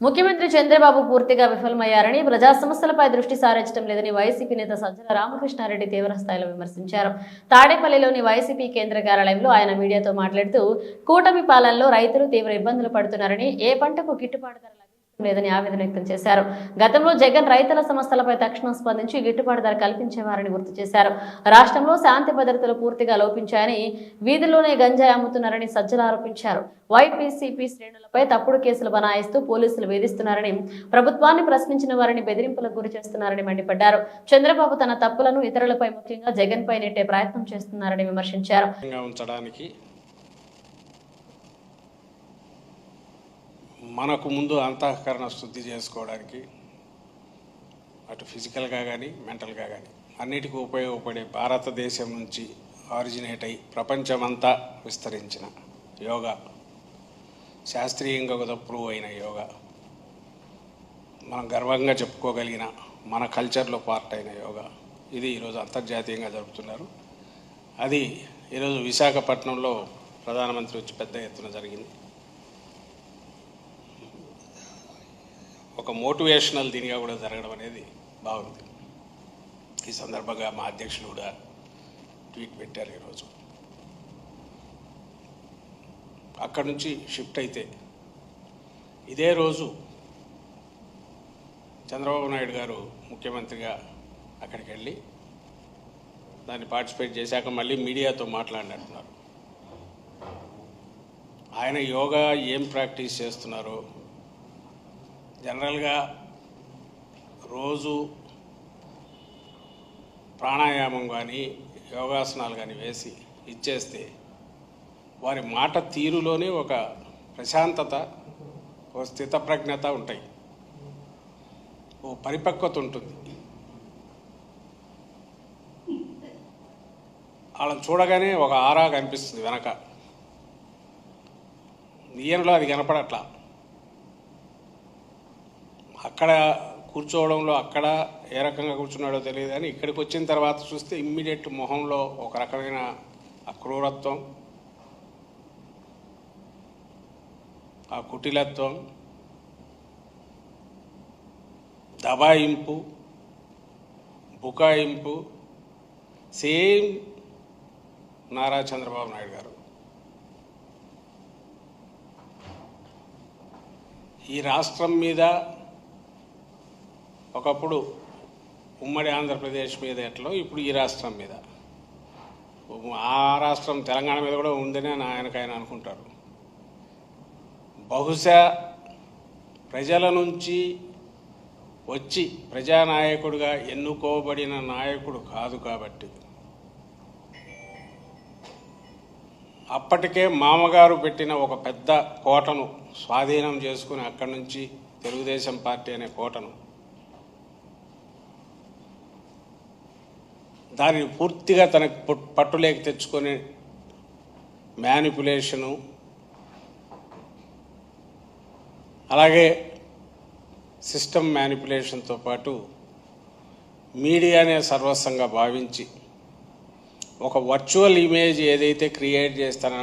ముఖ్యమంత్రి చంద్రబాబు పూర్తిగా విఫలమయ్యారని ప్రజా సమస్యలపై దృష్టి సారించడం లేదని వైసీపీ నేత సజ్జల రామకృష్ణారెడ్డి తీవ్ర స్థాయిలో విమర్శించారు. తాడేపల్లిలోని వైసీపీ కేంద్ర కార్యాలయంలో ఆయన మీడియాతో మాట్లాడుతూ కూటమి పాలనలో రైతులు తీవ్ర ఇబ్బందులు పడుతున్నారని ఏ పంటకు గిట్టుబాటు ధర లేదని ఆవేదన వ్యక్తం చేశారు. గతంలో జగన్ రైతుల సమస్యలపై తక్షణం స్పందించి గిట్టుబాటు ధర కల్పించేవారని గుర్తు చేశారు. రాష్ట్రంలో శాంతి భద్రతలు పూర్తిగా లోపించాయని వీధుల్లోనే గంజాయి అమ్ముతున్నారని సజ్జలు ఆరోపించారు. వైపీసీపీ శ్రేణులపై తప్పుడు కేసులు బనాయిస్తూ పోలీసులు వేధిస్తున్నారని ప్రభుత్వాన్ని ప్రశ్నించిన వారిని బెదిరింపులకు గురి చేస్తున్నారని మండిపడ్డారు. చంద్రబాబు తన తప్పులను ఇతరులపై ముఖ్యంగా జగన్ పై నెట్టే ప్రయత్నం చేస్తున్నారని విమర్శించారు. మనకు ముందు అంతఃకరణ శుద్ధి చేసుకోవడానికి అటు ఫిజికల్గా కానీ మెంటల్గా కానీ అన్నిటికీ ఉపయోగపడే భారతదేశం నుంచి ఆరిజినేట్ అయి ప్రపంచమంతా విస్తరించిన యోగా శాస్త్రీయంగా కూడా ప్రూవ్ అయిన యోగా మనం గర్వంగా చెప్పుకోగలిగిన మన కల్చర్లో పార్ట్ అయిన యోగా ఇది ఈరోజు అంతర్జాతీయంగా జరుపుతున్నారు. అది ఈరోజు విశాఖపట్నంలో ప్రధానమంత్రి వచ్చి పెద్ద ఎత్తున జరిగింది. ఒక మోటివేషనల్ దీనిగా కూడా జరగడం అనేది బాగుంది. ఈ సందర్భంగా మా అధ్యక్షులు కూడా ట్వీట్ పెట్టారు ఈరోజు. అక్కడి నుంచి షిఫ్ట్ అయితే ఇదే రోజు చంద్రబాబు నాయుడు గారు ముఖ్యమంత్రిగా అక్కడికి వెళ్ళి దాన్ని పార్టిసిపేట్ చేశాక మళ్ళీ మీడియాతో మాట్లాడినట్టున్నారు. ఆయన యోగా ఏం ప్రాక్టీస్ చేస్తున్నారో జనరల్గా రోజు ప్రాణాయామం కానీ యోగాసనాలు కానీ వేసి ఇచ్చేస్తే వారి మాట తీరులోనే ఒక ప్రశాంతత ఓ స్థితప్రజ్ఞత ఉంటాయి. ఓ పరిపక్వత ఉంటుంది. వాళ్ళని చూడగానే ఒక ఆరా కనిపిస్తుంది వెనక. ఈయనలో అది కనపడట్లా. అక్కడ కూర్చోవడంలో అక్కడ ఏ రకంగా కూర్చున్నాడో తెలియదు కానీ ఇక్కడికి వచ్చిన తర్వాత చూస్తే ఇమ్మీడియట్ మొహంలో ఒక రకమైన అక్రూరత్వం క్రూరత్వం ఆ కుటిలత్వం దబాయింపు బుకాయింపు. సేమ్ నారా చంద్రబాబు నాయుడు గారు. ఈ రాష్ట్రం మీద ఒకప్పుడు ఉమ్మడి ఆంధ్రప్రదేశ్ మీద ఎట్లో ఇప్పుడు ఈ రాష్ట్రం మీద. ఆ రాష్ట్రం తెలంగాణ మీద కూడా ఉందని ఆయనకైనా అనుకుంటారు. బహుశా ప్రజల నుంచి వచ్చి ప్రజానాయకుడిగా ఎన్నుకోబడిన నాయకుడు కాదు కాబట్టి. అప్పటికే మామగారు పెట్టిన ఒక పెద్ద కోటను స్వాధీనం చేసుకుని అక్కడి నుంచి తెలుగుదేశం పార్టీ అనే కోటను దానిని పూర్తిగా తనకు పట్టులేక పట్టులేకి తెచ్చుకొని మ్యానిపులేషను అలాగే సిస్టమ్ మ్యానిపులేషన్తో పాటు మీడియానే సర్వస్వంగా భావించి ఒక వర్చువల్ ఇమేజ్ ఏదైతే క్రియేట్ చేస్తానో